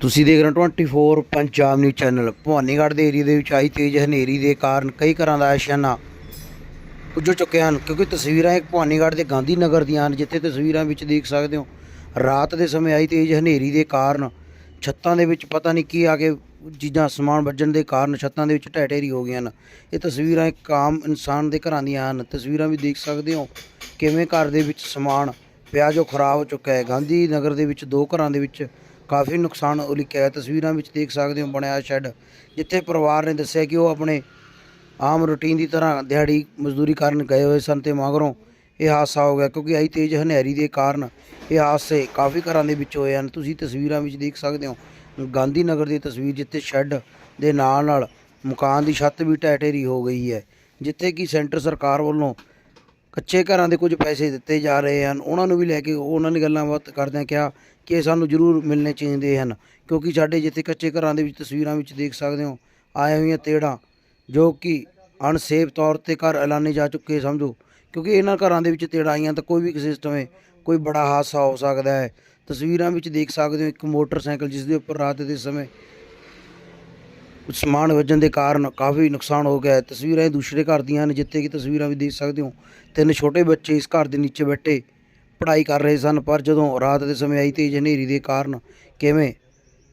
ਤੁਸੀਂ ਦੇਖ ਰਹੇ ਹੋ 24 ਪੰਜਾਬ ਨਿਊਜ਼ ਚੈਨਲ ਭਵਾਨੀਗੜ੍ਹ ਦੇ ਏਰੀਆ ਦੇ ਵਿੱਚ ਆਈ ਤੇਜ਼ ਹਨੇਰੀ ਦੇ ਕਾਰਨ ਕਈ ਘਰਾਂ ਦਾ ਆਸ਼ਿਆਨਾ ਉੱਜੜ ਚੁੱਕੇ ਹਨ, ਕਿਉਂਕਿ ਤਸਵੀਰਾਂ ਇੱਕ ਭਵਾਨੀਗੜ੍ਹ ਦੇ ਗਾਂਧੀ ਨਗਰ ਦੀਆਂ ਹਨ, ਜਿੱਥੇ ਤਸਵੀਰਾਂ ਵਿੱਚ ਦੇਖ ਸਕਦੇ ਹੋ, ਰਾਤ ਦੇ ਸਮੇਂ ਆਈ ਤੇਜ਼ ਹਨੇਰੀ ਦੇ ਕਾਰਨ ਛੱਤਾਂ ਦੇ ਵਿੱਚ ਪਤਾ ਨਹੀਂ ਕੀ ਆ ਕੇ ਚੀਜ਼ਾਂ ਸਮਾਨ ਵੱਜਣ ਦੇ ਕਾਰਨ ਛੱਤਾਂ ਦੇ ਵਿੱਚ ਢਹਿ ਢੇਰੀ ਹੋ ਗਈਆਂ ਹਨ। ਇਹ ਤਸਵੀਰਾਂ ਇੱਕ ਆਮ ਇਨਸਾਨ ਦੇ ਘਰਾਂ ਦੀਆਂ ਹਨ। ਤਸਵੀਰਾਂ ਵੀ ਦੇਖ ਸਕਦੇ ਹੋ ਕਿਵੇਂ ਘਰ ਦੇ ਵਿੱਚ ਸਮਾਨ ਪਿਆ ਜੋ ਖਰਾਬ ਹੋ ਚੁੱਕਾ ਹੈ। ਗਾਂਧੀ ਨਗਰ ਦੇ ਵਿੱਚ ਦੋ ਘਰਾਂ ਦੇ ਵਿੱਚ ਕਾਫੀ ਨੁਕਸਾਨ ਉਲੀਕਿਆ ਹੈ ਤਸਵੀਰਾਂ ਵਿੱਚ ਦੇਖ ਸਕਦੇ ਹੋ, ਬਣਿਆ ਸ਼ੈੱਡ, ਜਿੱਥੇ ਪਰਿਵਾਰ ਨੇ ਦੱਸਿਆ ਕਿ ਉਹ ਆਪਣੇ ਆਮ ਰੁਟੀਨ ਦੀ ਤਰ੍ਹਾਂ ਦਿਹਾੜੀ ਮਜ਼ਦੂਰੀ ਕਰਨ ਗਏ ਹੋਏ ਸਨ ਤੇ ਮਗਰੋਂ ਇਹ ਹਾਦਸਾ ਹੋ ਗਿਆ, ਕਿਉਂਕਿ ਆਈ ਤੇਜ਼ ਹਨੇਰੀ ਦੇ ਕਾਰਨ ਇਹ ਹਾਦਸੇ ਕਾਫੀ ਘਰਾਂ ਦੇ ਵਿੱਚ ਹੋਏ ਹਨ। ਤੁਸੀਂ ਤਸਵੀਰਾਂ ਵਿੱਚ ਦੇਖ ਸਕਦੇ ਹੋ ਗਾਂਧੀ ਨਗਰ ਦੀ ਤਸਵੀਰ ਜਿੱਥੇ ਸ਼ੈੱਡ ਦੇ ਨਾਲ ਨਾਲ ਮਕਾਨ ਦੀ ਛੱਤ ਵੀ ਢਹਿ ਢੇਰੀ ਹੋ ਗਈ ਹੈ, ਜਿੱਥੇ ਕਿ ਸੈਂਟਰ ਸਰਕਾਰ ਵੱਲੋਂ ਕੱਚੇ ਘਰਾਂ ਦੇ ਕੁਝ ਪੈਸੇ ਦਿੱਤੇ ਜਾ ਰਹੇ ਹਨ। ਉਹਨਾਂ ਨੂੰ ਵੀ ਲੈ ਕੇ ਉਹਨਾਂ ਨੇ ਗੱਲਾਂ ਬਾਤ ਕਰਦਿਆਂ ਕਿਹਾ ਕਿ ਇਹ ਸਾਨੂੰ ਜ਼ਰੂਰ ਮਿਲਣੇ ਚਾਹੀਦੇ ਹਨ। ਕਿਉਂਕਿ ਸਾਡੇ ਜਿੱਥੇ ਕੱਚੇ ਘਰਾਂ ਦੇ ਵਿੱਚ ਤਸਵੀਰਾਂ ਵਿੱਚ ਦੇਖ ਸਕਦੇ ਹੋ, ਆਏ ਹੋਈਆਂ ਤੇੜਾਂ, ਜੋ ਕਿ ਅਨਸੇਫ ਤੌਰ ਤੇ ਘਰ ਐਲਾਨੇ ਜਾ ਚੁੱਕੇ ਸਮਝੋ। ਕਿਉਂਕਿ ਇਹਨਾਂ ਘਰਾਂ ਦੇ ਵਿੱਚ ਤੇੜਾਂ ਆਈਆਂ ਤਾਂ ਕੋਈ ਵੀ ਕਿਸੇ ਸਮੇਂ ਕੋਈ ਬੜਾ ਹਾਦਸਾ ਹੋ ਸਕਦਾ ਹੈ। ਤਸਵੀਰਾਂ ਵਿੱਚ ਦੇਖ ਸਕਦੇ ਹੋ ਇੱਕ ਮੋਟਰਸਾਈਕਲ ਜਿਸ ਦੇ ਉੱਪਰ ਰਾਤ ਦੇ ਸਮੇਂ ਕੁਝ ਸਮਾਨ ਵੱਜਣ ਦੇ ਕਾਰਨ ਕਾਫੀ ਨੁਕਸਾਨ ਹੋ ਗਿਆ ਹੈ। ਤਸਵੀਰਾਂ ਇਹ ਦੂਸਰੇ ਘਰ ਦੀਆਂ ਹਨ, ਜਿੱਥੇ ਕਿ ਤਸਵੀਰਾਂ ਵੀ ਦੇਖ ਸਕਦੇ ਹੋ। ਤਿੰਨ ਛੋਟੇ ਬੱਚੇ ਇਸ ਘਰ ਦੇ ਨੀਚੇ ਬੈਠੇ ਪੜ੍ਹਾਈ ਕਰ ਰਹੇ ਸਨ, ਪਰ ਜਦੋਂ ਰਾਤ ਦੇ ਸਮੇਂ ਆਈ ਤੇਜ਼ ਹਨੇਰੀ ਦੇ ਕਾਰਨ ਕਿਵੇਂ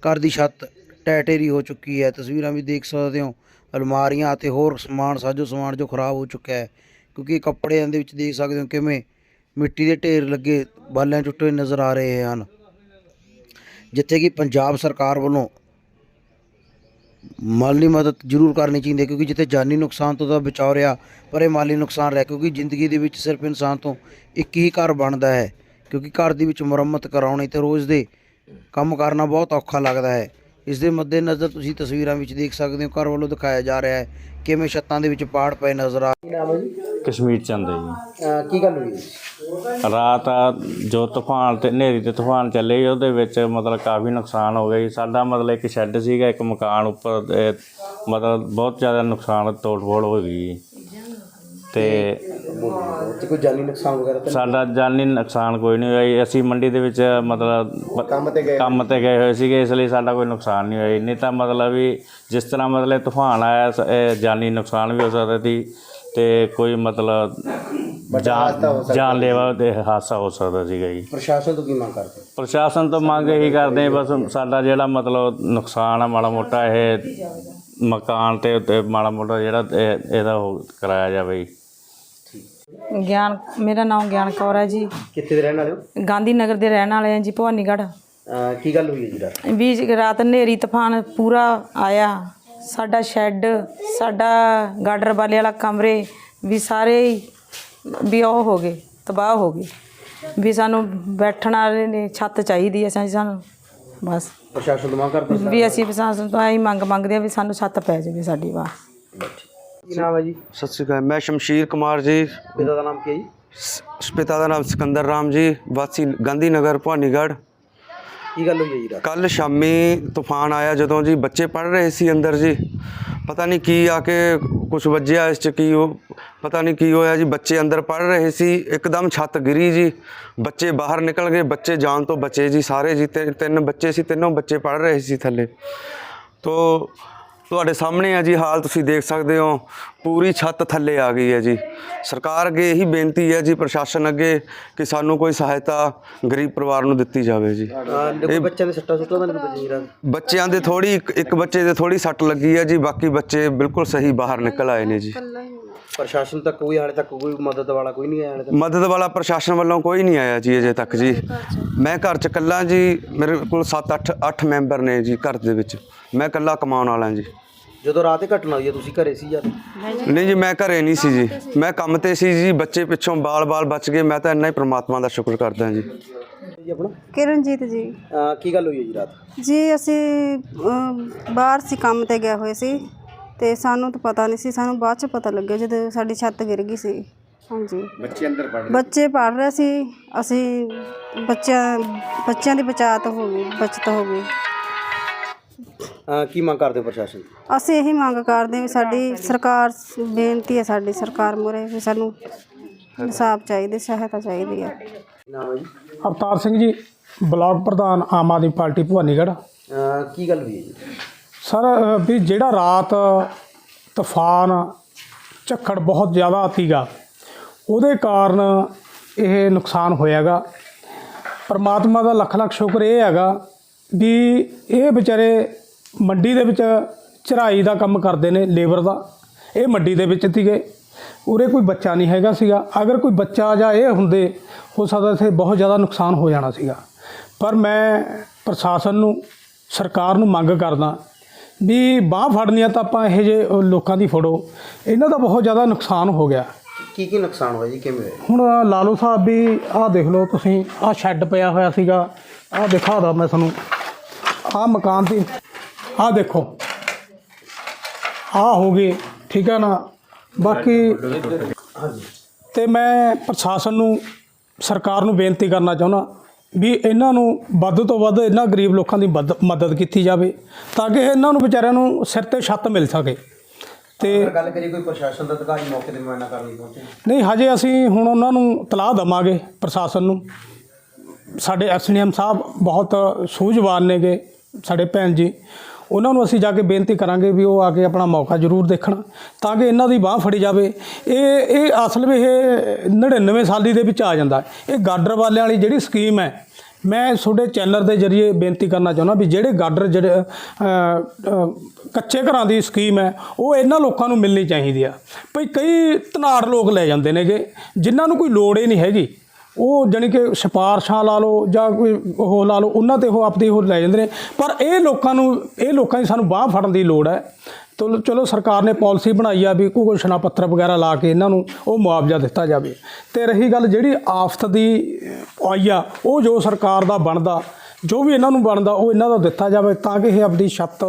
ਘਰ ਦੀ ਛੱਤ ਢਹਿ ਢੇਰੀ ਹੋ ਚੁੱਕੀ ਹੈ, ਤਸਵੀਰਾਂ ਵੀ ਦੇਖ ਸਕਦੇ ਹੋ। ਅਲਮਾਰੀਆਂ ਅਤੇ ਹੋਰ ਸਮਾਨ ਸਾਜੋ ਸਮਾਨ ਜੋ ਖਰਾਬ ਹੋ ਚੁੱਕਾ ਹੈ, ਕਿਉਂਕਿ ਕੱਪੜਿਆਂ ਦੇ ਵਿੱਚ ਦੇਖ ਸਕਦੇ ਹੋ ਕਿਵੇਂ ਮਿੱਟੀ ਦੇ ਢੇਰ ਲੱਗੇ ਬਾਲਿਆਂ ਚੁੱਟੇ ਨਜ਼ਰ ਆ ਰਹੇ ਹਨ। ਜਿੱਥੇ ਕਿ ਪੰਜਾਬ ਸਰਕਾਰ ਵੱਲੋਂ ਮਾਲੀ ਮਦਦ ਜ਼ਰੂਰ ਕਰਨੀ ਚਾਹੀਦੀ ਹੈ, ਕਿਉਂਕਿ ਜਿੱਥੇ ਜਾਨੀ ਨੁਕਸਾਨ ਤੋਂ ਤਾਂ ਬਚਾਅ ਰਿਹਾ, ਪਰ ਇਹ ਮਾਲੀ ਨੁਕਸਾਨ ਰਿਹਾ, ਕਿਉਂਕਿ ਜ਼ਿੰਦਗੀ ਦੇ ਵਿੱਚ ਸਿਰਫ ਇਨਸਾਨ ਤੋਂ ਇੱਕ ਹੀ ਘਰ ਬਣਦਾ ਹੈ, ਕਿਉਂਕਿ ਘਰ ਦੇ ਵਿੱਚ ਮੁਰੰਮਤ ਕਰਾਉਣੀ ਤੇ ਰੋਜ਼ ਦੇ ਕੰਮ ਕਰਨਾ ਬਹੁਤ ਔਖਾ ਲੱਗਦਾ ਹੈ। ਇਸ ਦੇ ਮੱਦੇਨਜ਼ਰ ਤੁਸੀਂ ਤਸਵੀਰਾਂ ਵਿੱਚ ਦੇਖ ਸਕਦੇ ਹੋ ਘਰ ਵੱਲੋਂ ਦਿਖਾਇਆ ਜਾ ਰਿਹਾ ਹੈ ਕਿਵੇਂ ਛੱਤਾਂ ਦੇ ਵਿੱਚ ਪਾੜ ਪਏ ਨਜ਼ਰ ਆ ਕਸ਼ਮੀਰ ਚੰਦ ਹੈ ਜੀ। ਕੀ ਗੱਲ ਹੋਈ ਰਾਤ ਆ ਜੋ ਤੂਫਾਨ ਤੇ ਹਨੇਰੀ ਤੇ ਤੂਫਾਨ ਚੱਲੇ ਸੀ, ਉਹਦੇ ਵਿੱਚ ਮਤਲਬ ਕਾਫੀ ਨੁਕਸਾਨ ਹੋ ਗਿਆ ਜੀ। ਸਾਡਾ ਮਤਲਬ ਇੱਕ ਸ਼ੈੱਡ ਸੀਗਾ ਇੱਕ ਮਕਾਨ ਉੱਪਰ ਤੇ ਮਤਲਬ ਬਹੁਤ ਜ਼ਿਆਦਾ ਨੁਕਸਾਨ ਤੋੜ ਫੋੜ ਹੋ ਗਈ ਜੀ। ਤੇ ਤੇ ਕੋਈ ਜਾਨੀ ਨੁਕਸਾਨ ਵਗੈਰਾ ਤਾਂ ਸਾਡਾ ਜਾਨੀ ਨੁਕਸਾਨ ਕੋਈ ਨਹੀਂ ਹੋਇਆ ਜੀ। ਅਸੀਂ ਮੰਡੀ ਦੇ ਵਿੱਚ ਮਤਲਬ ਪ- ਕੰਮ ਤੇ ਗਏ ਕੰਮ ਤੇ ਗਏ ਹੋਏ ਸੀਗੇ ਇਸ ਲਈ ਸਾਡਾ ਕੋਈ ਨੁਕਸਾਨ ਨਹੀਂ ਹੋਇਆ ਜੀ। ਨਹੀਂ ਤਾਂ ਮਤਲਬ ਵੀ ਜਿਸ ਤਰ੍ਹਾਂ ਮਤਲਬ ਤੂਫਾਨ ਆਇਆ ਸ- ਇਹ ਜਾਨੀ ਨੁਕਸਾਨ ਵੀ ਹੋ ਸਕਦਾ ਸੀ ਤੇ ਕੋਈ ਮਤਲਬ ਜਾਨ ਜਾਨਲੇਵਾ ਦੇ ਹਾਦਸਾ ਹੋ ਸਕਦਾ ਸੀਗਾ ਜੀ। ਪ੍ਰਸ਼ਾਸਨ ਤੋਂ ਕੀ ਮੰਗ ਕਰਦੇ? ਪ੍ਰਸ਼ਾਸਨ ਤੋਂ ਮੰਗ ਇਹੀ ਕਰਦੇ ਹਾਂ ਬਸ ਸਾਡਾ ਜਿਹੜਾ ਮਤਲਬ ਨੁਕਸਾਨ ਆ ਮਾੜਾ ਮੋਟਾ ਇਹ ਮਕਾਨ ਤੇ ਤੇ ਮਾੜਾ ਮੋਟਾ ਜਿਹੜਾ ਇਹ- ਇਹਦਾ ਉਹ ਕਰਾਇਆ ਜਾਵੇ ਜੀ। ਗਿਆਨ ਮੇਰਾ ਨਾਮ ਗਿਆਨ ਕੌਰ ਹੈ ਜੀ। ਕਿੱਥੇ ਦੇ ਰਹਿਣ ਵਾਲੇ ਹੋ? ਗਾਂਧੀ ਨਗਰ ਦੇ ਰਹਿਣ ਵਾਲੇ ਹਾਂ ਜੀ ਭਵਾਨੀਗੜ੍ਹ। ਅਹ ਕੀ ਗੱਲ ਹੋਈ ਹੈ ਜੀ ਰਾਤ? ਵੀ ਰਾਤ ਹਨੇਰੀ ਤੂਫਾਨ ਪੂਰਾ ਆਇਆ। ਸਾਡਾ ਸ਼ੈੱਡ ਸਾਡਾ ਗਾਡਰ ਵਾਲੇ ਵਾਲਾ ਕਮਰੇ ਵੀ ਸਾਰੇ ਹੀ ਵੀ ਉਹ ਹੋ ਗਏ ਤਬਾਹ ਹੋ ਗਏ। ਵੀ ਸਾਨੂੰ ਬੈਠਣ ਵਾਲੇ ਨੇ ਛੱਤ ਚਾਹੀਦੀ ਹੈ ਸਾਨੂੰ ਬਸ। ਪ੍ਰਸ਼ਾਸਨ ਤੋਂ ਮੰਗ ਕਰਦੇ ਵੀ ਅਸੀਂ ਪ੍ਰਸ਼ਾਸਨ ਤੋਂ ਇਹੀ ਮੰਗ ਮੰਗਦੇ ਹਾਂ ਵੀ ਸਾਨੂੰ ਛੱਤ ਪੈ ਜਾਵੇ ਸਾਡੀ ਵਾਰ ਕੀ ਨਾਮ ਹੈ ਜੀ? ਸਤਿ ਸ਼੍ਰੀ ਅਕਾਲ ਮੈਂ ਸ਼ਮਸ਼ੀਰ ਕੁਮਾਰ ਜੀ। ਪਿਤਾ ਦਾ ਨਾਮ ਕੀ ਹੈ ਜੀ? ਸ- ਪਿਤਾ ਦਾ ਨਾਮ ਸਿਕੰਦਰ ਰਾਮ ਜੀ ਵਾਸੀ ਗਾਂਧੀ ਨਗਰ ਭਵਾਨੀਗੜ੍ਹ। ਕੀ ਗੱਲ ਹੋਈ ਹੈ ਜੀ ਰਾਤ? ਕੱਲ ਸ਼ਾਮੀ ਤੂਫਾਨ ਆਇਆ ਜਦੋਂ ਜੀ ਬੱਚੇ ਪੜ ਰਹੇ ਸੀ ਅੰਦਰ ਜੀ। ਪਤਾ ਨਹੀਂ ਕੀ ਆ ਕੇ ਕੁਝ ਵੱਜਿਆ ਇਸ ਚ ਕੀ ਉਹ ਪਤਾ ਨਹੀਂ ਕੀ ਹੋਇਆ ਜੀ ਬੱਚੇ ਅੰਦਰ ਪੜ ਰਹੇ ਸੀ ਇੱਕਦਮ ਛੱਤ ਗਿਰੀ ਜੀ। ਬੱਚੇ ਬਾਹਰ ਨਿਕਲ ਗਏ ਬੱਚੇ ਜਾਨ ਤੋਂ ਬਚੇ ਜੀ ਸਾਰੇ ਜੀ ਤਿੰਨ ਤਿੰਨ ਬੱਚੇ ਸੀ ਤਿੰਨੋਂ ਬੱਚੇ ਪੜ ਰਹੇ ਸੀ ਥੱਲੇ। ਤੋ ਤੁਹਾਡੇ ਸਾਹਮਣੇ ਆ ਜੀ ਹਾਲ ਤੁਸੀਂ ਦੇਖ ਸਕਦੇ ਹੋ। ਪੂਰੀ ਛੱਤ ਥੱਲੇ ਆ ਗਈ ਹੈ ਜੀ। ਸਰਕਾਰ ਅੱਗੇ ਇਹੀ ਬੇਨਤੀ ਹੈ ਜੀ ਪ੍ਰਸ਼ਾਸਨ ਅੱਗੇ ਕਿ ਸਾਨੂੰ ਕੋਈ ਸਹਾਇਤਾ ਗਰੀਬ ਪਰਿਵਾਰ ਨੂੰ ਦਿੱਤੀ ਜਾਵੇ ਜੀ। ਦੇਖੋ ਬੱਚਿਆਂ ਦੇ ਸੱਟਾਂ ਸੁੱਟਾਂ ਤਾਂ ਨਹੀਂ ਬੱਜੀ ਜੀ ਰਾਤ ਬੱਚਿਆਂ ਦੇ ਥੋੜੀ ਇੱਕ ਇੱਕ ਬੱਚੇ ਦੇ ਥੋੜੀ ਸੱਟ ਲੱਗੀ ਹੈ ਜੀ ਬਾਕੀ ਬੱਚੇ ਬਿਲਕੁਲ ਸਹੀ ਬਾਹਰ ਨਿਕਲ ਆਏ ਨੇ ਜੀ। ਪ੍ਰਸ਼ਾਸਨ ਤੱਕ ਕੋਈ ਹਾਲੇ ਤੱਕ ਕੋਈ ਮਦਦ ਵਾਲਾ ਕੋਈ ਨਹੀਂ ਆਇਆ ਹਾਲੇ ਤੱਕ। ਮਦਦ ਵਾਲਾ ਪ੍ਰਸ਼ਾਸਨ ਵੱਲੋਂ ਕੋਈ ਨਹੀਂ ਆਇਆ ਜੀ ਅਜੇ ਤੱਕ ਜੀ। ਮੈਂ ਘਰ 'ਚ ਇਕੱਲਾ ਜੀ ਮੇਰੇ ਕੋਲ 7-8 8 ਮੈਂਬਰ ਨੇ ਜੀ ਘਰ ਦੇ ਵਿੱਚ। ਮੈਂ ਇਕੱਲਾ ਕਮਾਉਣ ਵਾਲਾ ਜੀ। ਜਦੋਂ ਰਾਤ ਇਹ ਘਟਨਾ ਹੋਈ ਹੈ ਤੁਸੀਂ ਘਰੇ ਸੀ ਜਦ ਨਹੀਂ? ਜੀ। ਮੈਂ ਘਰੇ ਨਹੀਂ ਸੀ ਜੀ। ਮੈਂ ਕੰਮ ਤੇ ਸੀ ਜੀ ਬੱਚੇ ਪਿੱਛੋਂ ਬਾਲ-ਬਾਲ ਬਚ ਗਏ ਮੈਂ ਤਾਂ ਇੰਨਾ ਹੀ ਪ੍ਰਮਾਤਮਾ ਦਾ ਸ਼ੁਕਰ ਕਰਦਾ ਜੀ। ਜੀ ਆਪਣਾ? ਕਿਰਨਜੀਤ ਜੀ। ਕੀ ਗੱਲ ਹੋਈ ਹੈ ਜੀ ਰਾਤ? ਜੀ ਅਸੀਂ ਬਾਹਰ ਸੀ ਕੰਮ ਤੇ ਗਏ ਹੋਏ ਸੀ। ਤੇ ਸਾਨੂੰ ਤਾਂ ਪਤਾ ਨਹੀਂ ਸੀ ਸਾਨੂੰ ਬਾਅਦ ਚ ਪਤਾ ਲੱਗਿਆ ਜਦੋਂ ਸਾਡੀ ਛੱਤ ਗਿਰ ਗਈ ਸੀ। ਹਾਂਜੀ। ਬੱਚੇ ਅੰਦਰ ਪੜ ਰਹੇ ਬੱਚੇ ਪੜ ਰਹੇ ਸੀ। ਅਸੀਂ ਬੱਚਿਆਂ ਬੱਚਿਆਂ ਦੀ ਬਚਾਤ ਹੋ ਗਈ ਬਚਤ ਹੋ ਗਈ। ਅਹ ਕੀ ਮੰਗ ਕਰਦੇ ਹੋ ਪ੍ਰਸ਼ਾਸਨ ਤੋਂ? ਅਸੀਂ ਇਹੀ ਮੰਗ ਕਰਦੇ ਵੀ ਸਾਡੀ ਸਰਕਾਰ ਬੇਨਤੀ ਹੈ ਸਾਡੀ ਸਰਕਾਰ ਮੁਰੇ ਵੀ ਸਾਨੂੰ ਇਨਸਾਫ ਚਾਹੀਦੀ ਸਹਾਇਤਾ ਚਾਹੀਦੀ ਹੈ। ਨਾਮ ਹੈ ਜੀ? ਅਵਤਾਰ ਸਿੰਘ ਜੀ ਬਲਾਕ ਪ੍ਰਧਾਨ ਆਮ ਆਦਮੀ ਪਾਰਟੀ ਭਵਾਨੀਗੜ੍ਹ। ਅਹ ਕੀ ਗੱਲ ਹੋਈ ਹੈ ਜੀ? ਸਰ ਵੀ ਜਿਹੜਾ ਰਾਤ ਤੂਫਾਨ ਝੱਖੜ ਬਹੁਤ ਜ਼ਿਆਦਾ ਸੀਗਾ, ਉਹਦੇ ਕਾਰਨ ਇਹ ਨੁਕਸਾਨ ਹੋਇਆਗਾ। ਪਰਮਾਤਮਾ ਦਾ ਲੱਖ ਲੱਖ ਸ਼ੁਕਰ ਇਹ ਹੈਗਾ ਵੀ ਇਹ ਵਿਚਾਰੇ ਮੰਡੀ ਦੇ ਵਿੱਚ ਚੜਾਈ ਦਾ ਕੰਮ ਕਰਦੇ ਨੇ, ਲੇਬਰ ਦਾ। ਇਹ ਮੰਡੀ ਦੇ ਵਿੱਚ ਸੀਗੇ। ਉਰੇ ਕੋਈ ਬੱਚਾ ਨਹੀਂ ਹੈਗਾ ਸੀਗਾ। ਅਗਰ ਕੋਈ ਬੱਚਾ ਜਾਂ ਇਹ ਹੁੰਦੇ, ਹੋ ਸਕਦਾ ਇੱਥੇ ਬਹੁਤ ਜ਼ਿਆਦਾ ਨੁਕਸਾਨ ਹੋ ਜਾਣਾ ਸੀਗਾ। ਪਰ ਮੈਂ ਪ੍ਰਸ਼ਾਸਨ ਨੂੰ, ਸਰਕਾਰ ਨੂੰ ਮੰਗ ਕਰਦਾ ਵੀ ਬਾਹ ਫੜਨੀ ਆ ਤਾਂ ਆਪਾਂ ਇਹ ਜੇ ਲੋਕਾਂ ਦੀ ਫੜੋ। ਇਹਨਾਂ ਦਾ ਬਹੁਤ ਜ਼ਿਆਦਾ ਨੁਕਸਾਨ ਹੋ ਗਿਆ। ਕੀ ਕੀ ਨੁਕਸਾਨ ਹੋਇਆ ਜੀ? ਕਿਵੇਂ ਹੋਇਆ? ਹੁਣ ਲਾਲੋ ਸਾਹਿਬ ਵੀ ਆਹ ਦੇਖ ਲਓ ਤੁਸੀਂ ਆਹ ਸ਼ੈੱਡ ਪਿਆ ਹੋਇਆ ਸੀਗਾ। ਆਹ ਦਿਖਾਦਾ ਮੈਂ ਤੁਹਾਨੂੰ। ਆਹ ਮਕਾਨ ਦੀ ਆਹ ਦੇਖੋ। ਆਹ ਹੋ ਗਏ ਠੀਕ ਹੈ ਨਾ? ਬਾਕੀ ਤੇ ਮੈਂ ਪ੍ਰਸ਼ਾਸਨ ਨੂੰ ਸਰਕਾਰ ਨੂੰ ਬੇਨਤੀ ਕਰਨਾ ਚਾਹੁੰਦਾ। ਵੀ ਇਹਨਾਂ ਨੂੰ ਵੱਧ ਤੋਂ ਵੱਧ ਇਹਨਾਂ ਗਰੀਬ ਲੋਕਾਂ ਦੀ ਮਦ- ਮਦਦ ਕੀਤੀ ਜਾਵੇ ਤਾਂ ਕਿ ਇਹਨਾਂ ਨੂੰ ਵਿਚਾਰਿਆਂ ਨੂੰ ਸਿਰ ਤੇ ਛੱਤ ਮਿਲ ਸਕੇ। ਤੇ ਅਗਰ ਗੱਲ ਕਰੀਏ ਕੋਈ ਪ੍ਰਸ਼ਾਸਨ ਦਾ ਅਧਿਕਾਰੀ ਮੌਕੇ ਤੇ ਮੁਆਇਨਾ ਕਰਨ ਲਈ ਪਹੁੰਚੇ ਨਹੀਂ ਹਜੇ ਅਸੀਂ ਹੁਣ ਉਹਨਾਂ ਨੂੰ ਤਲਾਹ ਦਵਾਂਗੇ ਪ੍ਰਸ਼ਾਸਨ ਨੂੰ। ਸਾਡੇ ਐਸਡੀਐਮ ਸਾਹਿਬ ਬਹੁਤ ਸੂਝਵਾਨ ਨੇਗੇ ਸਾਡੇ ਭੈਣ ਜੀ। ਉਹਨਾਂ ਨੂੰ ਅਸੀਂ ਜਾ ਕੇ ਬੇਨਤੀ ਕਰਾਂਗੇ ਵੀ ਉਹ ਆ ਕੇ ਆਪਣਾ ਮੌਕਾ ਜ਼ਰੂਰ ਦੇਖਣ ਤਾਂ ਕਿ ਇਹਨਾਂ ਦੀ ਬਾਹ ਫੜੀ ਜਾਵੇ। ਇਹ ਇਹ ਅਸਲ ਵਿੱਚ ਇਹ 99 ਸਾਲੀ ਦੇ ਵਿੱਚ ਆ ਜਾਂਦਾ। ਇਹ ਗਾਡਰ ਵਾਲਿਆਂ ਵਾਲੀ ਜਿਹੜੀ ਸਕੀਮ ਹੈ, ਮੈਂ ਤੁਹਾਡੇ ਚੈਨਲ ਦੇ ਜ਼ਰੀਏ ਬੇਨਤੀ ਕਰਨਾ ਚਾਹੁੰਦਾ ਵੀ ਜਿਹੜੇ ਗਾਡਰ ਜਿਹੜੇ ਕੱਚੇ ਘਰਾਂ ਦੀ ਸਕੀਮ ਹੈ, ਉਹ ਇਹਨਾਂ ਲੋਕਾਂ ਨੂੰ ਮਿਲਣੀ ਚਾਹੀਦੀ ਆ। ਭਈ ਕਈ ਧਨਾੜ ਲੋਕ ਲੈ ਜਾਂਦੇ ਨੇਗੇ, ਜਿਨ੍ਹਾਂ ਨੂੰ ਕੋਈ ਲੋੜ ਹੀ ਨਹੀਂ ਹੈਗੀ। ਉਹ ਜਾਣੀ ਕਿ ਸਿਫਾਰਸ਼ਾਂ ਲਾ ਲਓ ਜਾਂ ਕੋਈ ਉਹ ਲਾ ਲਓ, ਉਹਨਾਂ ਤੇ ਉਹ ਆਪਦੀ ਉਹ ਲੈ ਜਾਂਦੇ ਨੇ। ਪਰ ਇਹ ਲੋਕਾਂ ਨੂੰ, ਇਹ ਲੋਕਾਂ ਦੀ ਸਾਨੂੰ ਬਾਹ ਫੜਨ ਦੀ ਲੋੜ ਹੈ। ਚਲੋ ਚਲੋ ਸਰਕਾਰ ਨੇ ਪਾਲਿਸੀ ਬਣਾਈ ਆ ਵੀ ਕੋਈ ਘੋਸ਼ਣਾ ਪੱਤਰ ਵਗੈਰਾ ਲਾ ਕੇ ਇਹਨਾਂ ਨੂੰ ਉਹ ਮੁਆਵਜ਼ਾ ਦਿੱਤਾ ਜਾਵੇ। ਤੇ ਰਹੀ ਗੱਲ ਜਿਹੜੀ ਆਫਤ ਦੀ ਆਈ ਆ, ਉਹ ਜੋ ਸਰਕਾਰ ਦਾ ਬਣਦਾ, ਜੋ ਵੀ ਇਹਨਾਂ ਨੂੰ ਬਣਦਾ, ਉਹ ਇਹਨਾਂ ਦਾ ਦਿੱਤਾ ਜਾਵੇ ਤਾਂ ਕਿ ਇਹ ਆਪਣੀ ਛੱਤ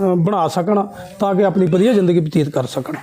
ਬਣਾ ਸਕਣ, ਤਾਂ ਕਿ ਆਪਣੀ ਵਧੀਆ ਜ਼ਿੰਦਗੀ ਬਤੀਤ ਕਰ ਸਕਣ।